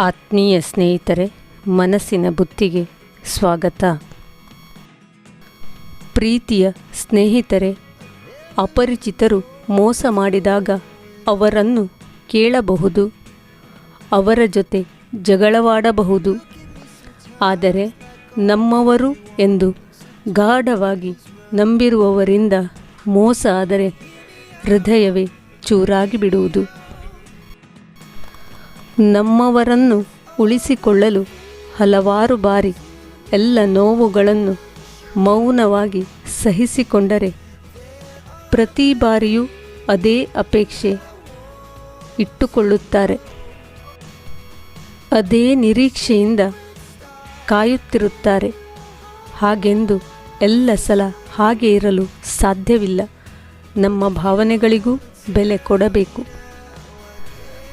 ಆತ್ಮೀಯ ಸ್ನೇಹಿತರೆ, ಮನಸ್ಸಿನ ಬುತ್ತಿಗೆ ಸ್ವಾಗತ. ಪ್ರೀತಿಯ ಸ್ನೇಹಿತರೆ, ಅಪರಿಚಿತರು ಮೋಸ ಮಾಡಿದಾಗ ಅವರನ್ನು ಕೇಳಬಹುದು, ಅವರ ಜೊತೆ ಜಗಳವಾಡಬಹುದು. ಆದರೆ ನಮ್ಮವರು ಎಂದು ಗಾಢವಾಗಿ ನಂಬಿರುವವರಿಂದ ಮೋಸ ಆದರೆ ಹೃದಯವೇ ಚೂರಾಗಿ ಬಿಡುವುದು ನಮ್ಮವರನ್ನು ಉಳಿಸಿಕೊಳ್ಳಲು ಹಲವಾರು ಬಾರಿ ಎಲ್ಲ ನೋವುಗಳನ್ನು ಮೌನವಾಗಿ ಸಹಿಸಿಕೊಂಡರೆ ಪ್ರತಿ ಬಾರಿಯೂ ಅದೇ ಅಪೇಕ್ಷೆ ಇಟ್ಟುಕೊಳ್ಳುತ್ತಾರೆ. ಅದೇ ನಿರೀಕ್ಷೆಯಿಂದ ಕಾಯುತ್ತಿರುತ್ತಾರೆ. ಹಾಗೆಂದು ಎಲ್ಲ ಸಲ ಹಾಗೆ ಇರಲು ಸಾಧ್ಯವಿಲ್ಲ. ನಮ್ಮ ಭಾವನೆಗಳಿಗೂ ಬೆಲೆ ಕೊಡಬೇಕು.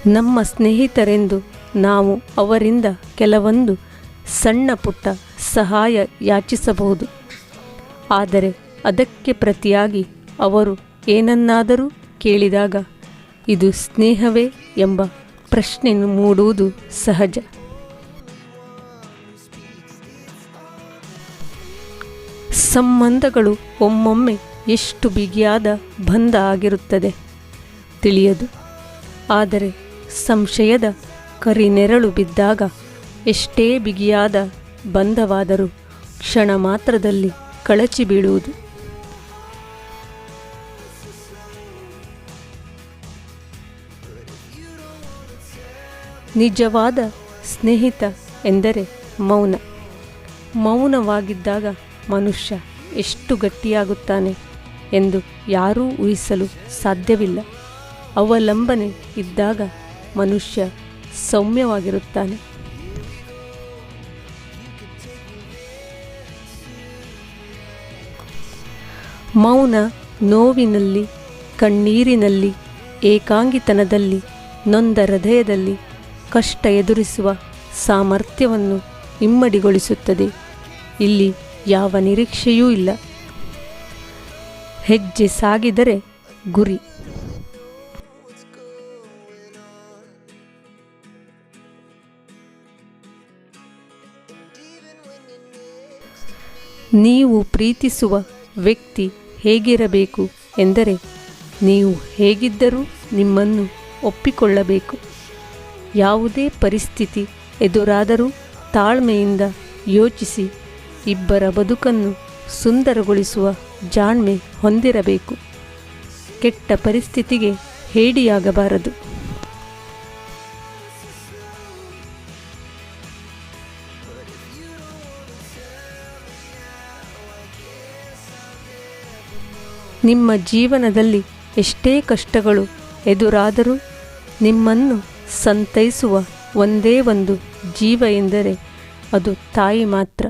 ನಮ್ಮ ಸ್ನೇಹಿತರೆಂದು ನಾವು ಅವರಿಂದ ಕೆಲವೊಂದು ಸಣ್ಣ ಪುಟ್ಟ ಸಹಾಯ ಯಾಚಿಸಬಹುದು. ಆದರೆ ಅದಕ್ಕೆ ಪ್ರತಿಯಾಗಿ ಅವರು ಏನನ್ನಾದರೂ ಕೇಳಿದಾಗ ಇದು ಸ್ನೇಹವೇ ಎಂಬ ಪ್ರಶ್ನೆ ಮೂಡುವುದು ಸಹಜ. ಸಂಬಂಧಗಳು ಒಮ್ಮೊಮ್ಮೆ ಎಷ್ಟು ಬಿಗಿಯಾದ ಬಂಧ ಆಗಿರುತ್ತದೆ ತಿಳಿಯದು. ಆದರೆ ಸಂಶಯದ ಕರಿನೆರಳು ಬಿದ್ದಾಗ ಎಷ್ಟೇ ಬಿಗಿಯಾದ ಬಂಧವಾದರೂ ಕ್ಷಣ ಮಾತ್ರದಲ್ಲಿ ಕಳಚಿ ಬೀಳುವುದು. ನಿಜವಾದ ಸ್ನೇಹಿತ ಎಂದರೆ ಮೌನ. ಮೌನವಾಗಿದ್ದಾಗ ಮನುಷ್ಯ ಎಷ್ಟು ಗಟ್ಟಿಯಾಗುತ್ತಾನೆ ಎಂದು ಯಾರೂ ಊಹಿಸಲು ಸಾಧ್ಯವಿಲ್ಲ. ಅವಲಂಬನೆ ಇದ್ದಾಗ ಮನುಷ್ಯ ಸೌಮ್ಯವಾಗಿರುತ್ತಾನೆ. ಮೌನ ನೋವಿನಲ್ಲಿ, ಕಣ್ಣೀರಿನಲ್ಲಿ, ಏಕಾಂಗಿತನದಲ್ಲಿ, ನೊಂದ ಹೃದಯದಲ್ಲಿ ಕಷ್ಟ ಎದುರಿಸುವ ಸಾಮರ್ಥ್ಯವನ್ನು ಇಮ್ಮಡಿಗೊಳಿಸುತ್ತದೆ. ಇಲ್ಲಿ ಯಾವ ನಿರೀಕ್ಷೆಯೂ ಇಲ್ಲ. ಹೆಜ್ಜೆ ಸಾಗಿದರೆ ಗುರಿ. ನೀವು ಪ್ರೀತಿಸುವ ವ್ಯಕ್ತಿ ಹೇಗಿರಬೇಕು ಎಂದರೆ ನೀವು ಹೇಗಿದ್ದರೂ ನಿಮ್ಮನ್ನು ಒಪ್ಪಿಕೊಳ್ಳಬೇಕು. ಯಾವುದೇ ಪರಿಸ್ಥಿತಿ ಎದುರಾದರೂ ತಾಳ್ಮೆಯಿಂದ ಯೋಚಿಸಿ ಇಬ್ಬರ ಬದುಕನ್ನು ಸುಂದರಗೊಳಿಸುವ ಜಾಣ್ಮೆ ಹೊಂದಿರಬೇಕು. ಕೆಟ್ಟ ಪರಿಸ್ಥಿತಿಗೆ ಹೇಡಿಯಾಗಬಾರದು. ನಿಮ್ಮ ಜೀವನದಲ್ಲಿ ಎಷ್ಟೇ ಕಷ್ಟಗಳು ಎದುರಾದರೂ ನಿಮ್ಮನ್ನು ಸಂತೈಸುವ ಒಂದೇ ಒಂದು ಜೀವ ಎಂದರೆ ಅದು ತಾಯಿ ಮಾತ್ರ.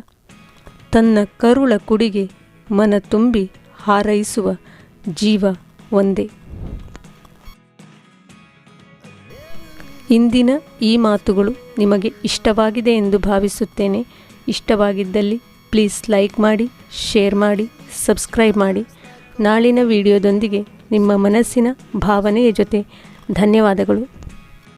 ತನ್ನ ಕರುಳ ಕುಡಿಗೆ ಮನ ತುಂಬಿ ಹಾರೈಸುವ ಜೀವ ಒಂದೇ. ಇಂದಿನ ಈ ಮಾತುಗಳು ನಿಮಗೆ ಇಷ್ಟವಾಗಿದೆ ಎಂದು ಭಾವಿಸುತ್ತೇನೆ. ಇಷ್ಟವಾಗಿದ್ದಲ್ಲಿ ಪ್ಲೀಸ್ ಲೈಕ್ ಮಾಡಿ, ಶೇರ್ ಮಾಡಿ, ಸಬ್ಸ್ಕ್ರೈಬ್ ಮಾಡಿ. ನಾಳಿನ ವಿಡಿಯೋದೊಂದಿಗೆ ನಿಮ್ಮ ಮನಸ್ಸಿನ ಭಾವನೆಯ ಜೊತೆ ಧನ್ಯವಾದಗಳು.